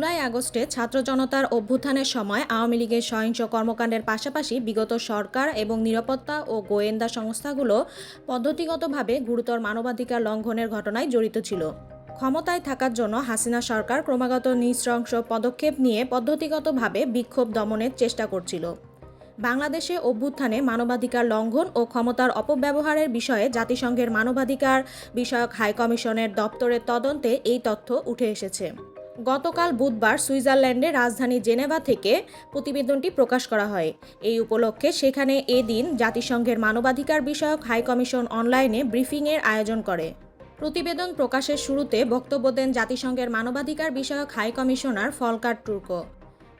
আগস্টে ছাত্র জনতার অভ্যুত্থানের সময় আওয়ামী লীগের সহিংস কর্মকাণ্ডের পাশাপাশি বিগত সরকার এবং নিরাপত্তা ও গোয়েন্দা সংস্থাগুলো পদ্ধতিগতভাবে গুরুতর মানবাধিকার লঙ্ঘনের ঘটনায় জড়িত ছিল। ক্ষমতায় থাকার জন্য হাসিনা সরকার ক্রমাগত নৃশংস পদক্ষেপ নিয়ে পদ্ধতিগতভাবে বিক্ষোভ দমনের চেষ্টা করছিল। বাংলাদেশে অভ্যুত্থানে মানবাধিকার লঙ্ঘন ও ক্ষমতার অপব্যবহারের বিষয়ে জাতিসংঘের মানবাধিকার বিষয়ক হাইকমিশনের দপ্তরের তদন্তে এই তথ্য উঠে এসেছে। গতকাল বুধবার সুইজারল্যান্ডে রাজধানী জেনেভা থেকে প্রতিবেদনটি প্রকাশ করা হয়। এই উপলক্ষে সেখানে এদিন জাতিসংঘের মানবাধিকার বিষয়ক হাই কমিশন অনলাইনে ব্রিফিংয়ের আয়োজন করে। প্রতিবেদন প্রকাশের শুরুতে বক্তব্য দেন জাতিসংঘের মানবাধিকার বিষয়ক হাই কমিশনার ফলকার টুর্কো।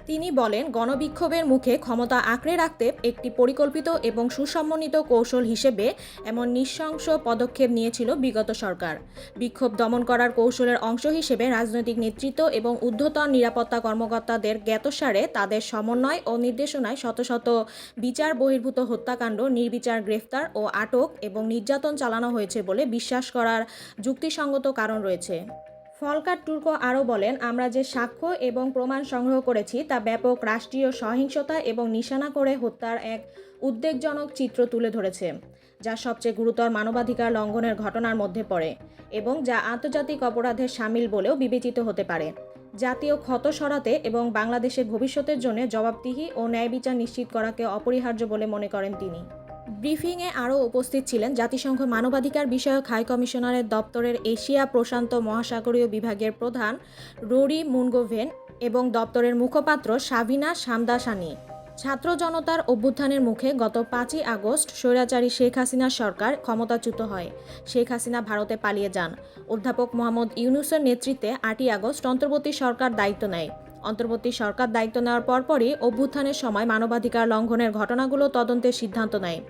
তিনি বলেন, গণবিক্ষোভের মুখে ক্ষমতা আঁকড়ে রাখতে একটি পরিকল্পিত এবং সুসমন্বিত কৌশল হিসেবে এমন নৃশংস পদক্ষেপ নিয়েছিল বিগত সরকার। বিক্ষোভ দমন করার কৌশলের অংশ হিসেবে রাজনৈতিক নেতৃত্ব এবং ঊর্ধ্বতন নিরাপত্তা কর্মকর্তাদের জ্ঞাতসারে তাদের সমন্বয় ও নির্দেশনায় শত শত বিচার বহির্ভূত হত্যাকাণ্ড, নির্বিচার গ্রেফতার ও আটক এবং নির্যাতন চালানো হয়েছে বলে বিশ্বাস করার যুক্তিসঙ্গত কারণ রয়েছে। ফলকার টুর্কো আরও বলেন, আমরা যে সাক্ষ্য এবং প্রমাণ সংগ্রহ করেছি তা ব্যাপক রাষ্ট্রীয় সহিংসতা এবং নিশানা করে হত্যার এক উদ্বেগজনক চিত্র তুলে ধরেছে, যা সবচেয়ে গুরুতর মানবাধিকার লঙ্ঘনের ঘটনার মধ্যে পড়ে এবং যা আন্তর্জাতিক অপরাধের সামিল বলেও বিবেচিত হতে পারে। জাতীয় ক্ষত সরাতে এবং বাংলাদেশের ভবিষ্যতের জন্য জবাবদিহি ও ন্যায় বিচার নিশ্চিত করাকে অপরিহার্য বলে মনে করেন তিনি। ব্রিফিংয়ে আরও উপস্থিত ছিলেন জাতিসংঘ মানবাধিকার বিষয়ক হাই কমিশনারের দপ্তরের এশিয়া প্রশান্ত মহাসাগরীয় বিভাগের প্রধান রোরি মুনগোভেন এবং দপ্তরের মুখপাত্র সাবিনা সামদাসানি। ছাত্র জনতার অভ্যুত্থানের মুখে গত পাঁচই আগস্ট স্বৈরাচারী শেখ হাসিনার সরকার ক্ষমতাচ্যুত হয়। শেখ হাসিনা ভারতে পালিয়ে যান। অধ্যাপক মোহাম্মদ ইউনুসের নেতৃত্বে আটই আগস্ট অন্তর্বর্তী সরকার দায়িত্ব নেয়। অন্তর্বর্তী সরকার দায়িত্ব নেওয়ার পরপরই অভ্যুত্থানের সময় মানবাধিকার লঙ্ঘনের ঘটনাগুলো তদন্তের সিদ্ধান্ত নেয়।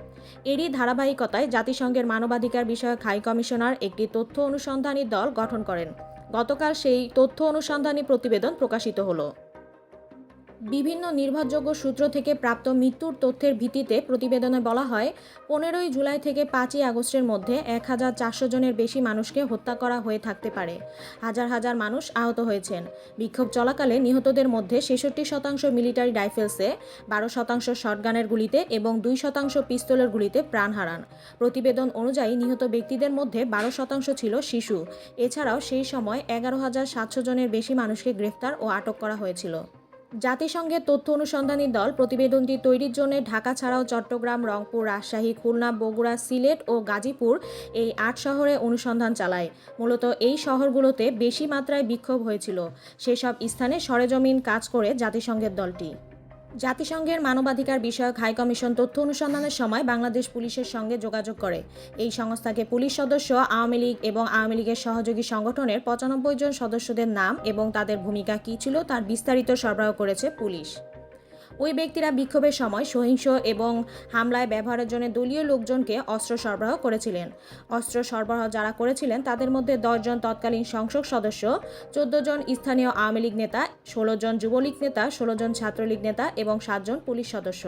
এরই ধারাবাহিকতায় জাতিসংঘের মানবাধিকার বিষয়ক হাই কমিশনার একটি তথ্য অনুসন্ধানী দল গঠন করেন। গতকাল সেই তথ্য অনুসন্ধানী প্রতিবেদন প্রকাশিত হলো। বিভিন্ন নির্ভরযোগ্য সূত্র থেকে প্রাপ্ত মৃত্যুর তথ্যের ভিত্তিতে প্রতিবেদনে বলা হয়, পনেরোই জুলাই থেকে পাঁচই আগস্টের মধ্যে এক হাজার চারশো জনের বেশি মানুষকে হত্যা করা হয়ে থাকতে পারে। হাজার হাজার মানুষ আহত হয়েছেন। বিক্ষোভ চলাকালে নিহতদের মধ্যে ছেষট্টি শতাংশ মিলিটারি রাইফেলসে, বারো শতাংশ শটগানের গুলিতে এবং দুই শতাংশ পিস্তলের গুলিতে প্রাণ হারান। প্রতিবেদন অনুযায়ী নিহত ব্যক্তিদের মধ্যে বারো শতাংশ ছিল শিশু। এছাড়াও সেই সময় এগারো হাজার সাতশো জনের বেশি মানুষকে গ্রেফতার ও আটক করা হয়েছিল। জাতিসংঘের তথ্য অনুসন্ধানী দল প্রতিবেদনটি তৈরির জন্য ঢাকা ছাড়াও চট্টগ্রাম, রংপুর, রাজশাহী, খুলনা, বগুড়া, সিলেট ও গাজীপুর এই আট শহরে অনুসন্ধান চালায়। মূলত এই শহরগুলোতে বেশি মাত্রায় বিক্ষোভ হয়েছিল। সেসব স্থানে সরেজমিন কাজ করে জাতিসংঘের দলটি। জাতিসংঘের মানবাধিকার বিষয়ক হাই কমিশন তথ্য অনুসন্ধানের সময় বাংলাদেশ পুলিশের সঙ্গে যোগাযোগ করে। এই সংস্থাকে পুলিশ সদস্য, আওয়ামী লীগ এবং আওয়ামী লীগের সহযোগী সংগঠনের পঁচানব্বই জন সদস্যদের নাম এবং তাদের ভূমিকা কী ছিল তার বিস্তারিত সরবরাহ করেছে পুলিশ। ওই ব্যক্তিরা বিক্ষোভের সময় সহিংস এবং হামলায় ব্যবহারের জন্য দলীয় লোকজনকে অস্ত্র সরবরাহ করেছিলেন। অস্ত্র সরবরাহ যারা করেছিলেন, তাদের মধ্যে দশজন তৎকালীন সংসদ সদস্য, চোদ্দ জন স্থানীয় আওয়ামী লীগ নেতা, ষোলো জন যুবলীগ নেতা, ষোলো জন ছাত্রলীগ নেতা এবং সাতজন পুলিশ সদস্য।